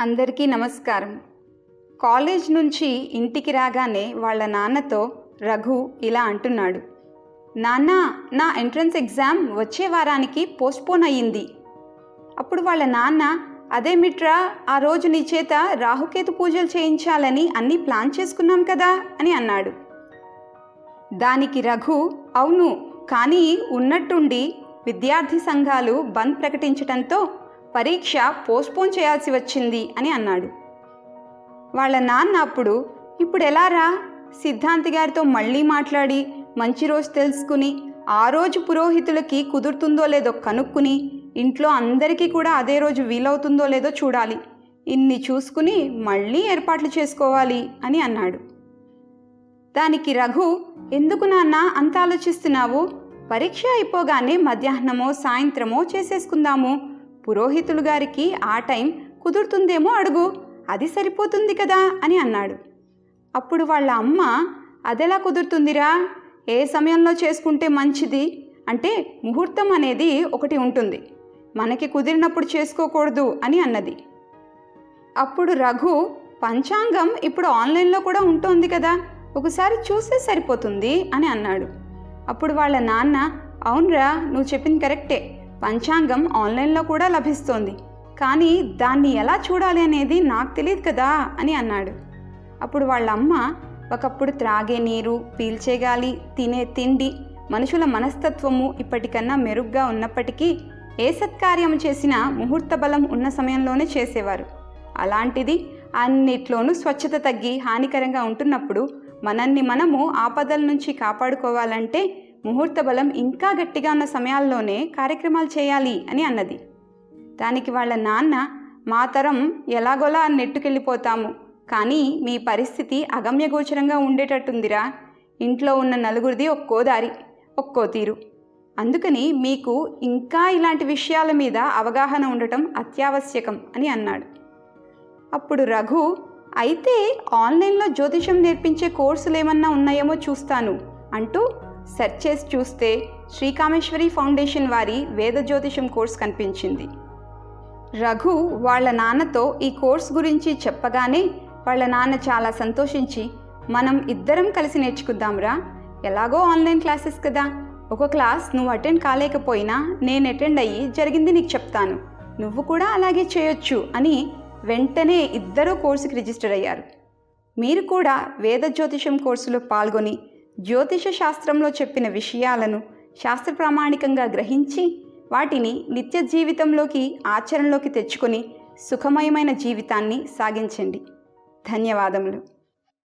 అందరికీ నమస్కారం. కాలేజ్ నుంచి ఇంటికి రాగానే వాళ్ళ నాన్నతో రఘు ఇలా అంటున్నాడు. నాన్న నా ఎంట్రన్స్ ఎగ్జామ్ వచ్చే వారానికి పోస్ట్పోన్ అయ్యింది. అప్పుడు వాళ్ళ నాన్న అదే మిట్రా ఆ రోజు నీ చేత రాహుకేతు పూజలు చేయించాలని అన్నీ ప్లాన్ చేసుకున్నాం కదా అని అన్నాడు. దానికి రఘు అవును కానీ ఉన్నట్టుండి విద్యార్థి సంఘాలు బంద్ ప్రకటించడంతో పరీక్ష పోస్ట్పోన్ చేయాల్సి వచ్చింది అని అన్నాడు. వాళ్ళ నాన్న అప్పుడు ఇప్పుడు ఎలా రా? సిద్ధాంతి గారితో మళ్ళీ మాట్లాడి మంచి రోజు తెలుసుకుని ఆ రోజు పురోహితులకి కుదురుతుందో లేదో కనుక్కుని ఇంట్లో అందరికీ కూడా అదే రోజు వీలవుతుందో లేదో చూడాలి. ఇన్ని చూసుకుని మళ్ళీ ఏర్పాట్లు చేసుకోవాలి అని అన్నాడు. దానికి రఘు ఎందుకు నాన్న అంత ఆలోచిస్తున్నావు? పరీక్ష అయిపోగానే మధ్యాహ్నమో సాయంత్రమో చేసేసుకుందాము. పురోహితులు గారికి ఆ టైం కుదురుతుందేమో అడుగు అది సరిపోతుంది కదా అని అన్నాడు. అప్పుడు వాళ్ళ అమ్మ అదెలా కుదురుతుందిరా? ఏ సమయంలో చేసుకుంటే మంచిది? అంటే ముహూర్తం అనేది ఒకటి ఉంటుంది. మనకి కుదిరినప్పుడు చేసుకోకూడదు అని అన్నది. అప్పుడు రఘు పంచాంగం ఇప్పుడు ఆన్లైన్లో కూడా ఉంటుంది కదా ఒకసారి చూస్తే సరిపోతుంది అని అన్నాడు. అప్పుడు వాళ్ళ నాన్న అవునరా నువ్వు చెప్పింది కరెక్టే. పంచాంగం ఆన్లైన్లో కూడా లభిస్తోంది. కానీ దాన్ని ఎలా చూడాలి అనేది నాకు తెలియదు కదా అని అన్నాడు. అప్పుడు వాళ్ళ అమ్మ ఒకప్పుడు త్రాగే నీరు పీల్చే గాలి తినే తిండి మనుషుల మనస్తత్వము ఇప్పటికన్నా మెరుగ్గా ఉన్నప్పటికీ ఏ సత్కార్యం చేసినా ముహూర్త బలం ఉన్న సమయంలోనే చేసేవారు. అలాంటిది అన్నిట్లోనూ స్వచ్ఛత తగ్గి హానికరంగా ఉంటున్నప్పుడు మనల్ని మనము ఆపదల నుంచి కాపాడుకోవాలంటే ముహూర్త బలం ఇంకా గట్టిగా ఉన్న సమయాల్లోనే కార్యక్రమాలు చేయాలి అని అన్నది. దానికి వాళ్ళ నాన్న మా తరం ఎలాగోలా నెట్టుకెళ్ళిపోతాము కానీ మీ పరిస్థితి అగమ్యగోచరంగా ఉండేటట్టుందిరా. ఇంట్లో ఉన్న నలుగురిది ఒక్కో దారి ఒక్కో తీరు. అందుకని మీకు ఇంకా ఇలాంటి విషయాల మీద అవగాహన ఉండటం అత్యావశ్యకం అని అన్నాడు. అప్పుడు రఘు అయితే ఆన్లైన్లో జ్యోతిషం నేర్పించే కోర్సులు ఏమన్నా ఉన్నాయేమో చూస్తాను అంటూ సెర్చ్ చేసి చూస్తే శ్రీకామేశ్వరి ఫౌండేషన్ వారి వేద జ్యోతిషం కోర్స్ కనిపించింది. రఘు వాళ్ళ నాన్నతో ఈ కోర్స్ గురించి చెప్పగానే వాళ్ళ నాన్న చాలా సంతోషించి మనం ఇద్దరం కలిసి నేర్చుకుందాంరా. ఎలాగో ఆన్లైన్ క్లాసెస్ కదా. ఒక క్లాస్ నువ్వు అటెండ్ కాలేకపోయినా నేను అటెండ్ అయ్యి జరిగింది నీకు చెప్తాను. నువ్వు కూడా అలాగే చేయొచ్చు అని వెంటనే ఇద్దరూ కోర్సుకి రిజిస్టర్ అయ్యారు. మీరు కూడా వేద జ్యోతిషం కోర్సులో పాల్గొని జ్యోతిష శాస్త్రంలో చెప్పిన విషయాలను శాస్త్ర ప్రామాణికంగా గ్రహించి వాటిని నిత్య జీవితంలోకి ఆచరణలోకి తెచ్చుకొని సుఖమయమైన జీవితాన్ని సాగించండి. ధన్యవాదములు.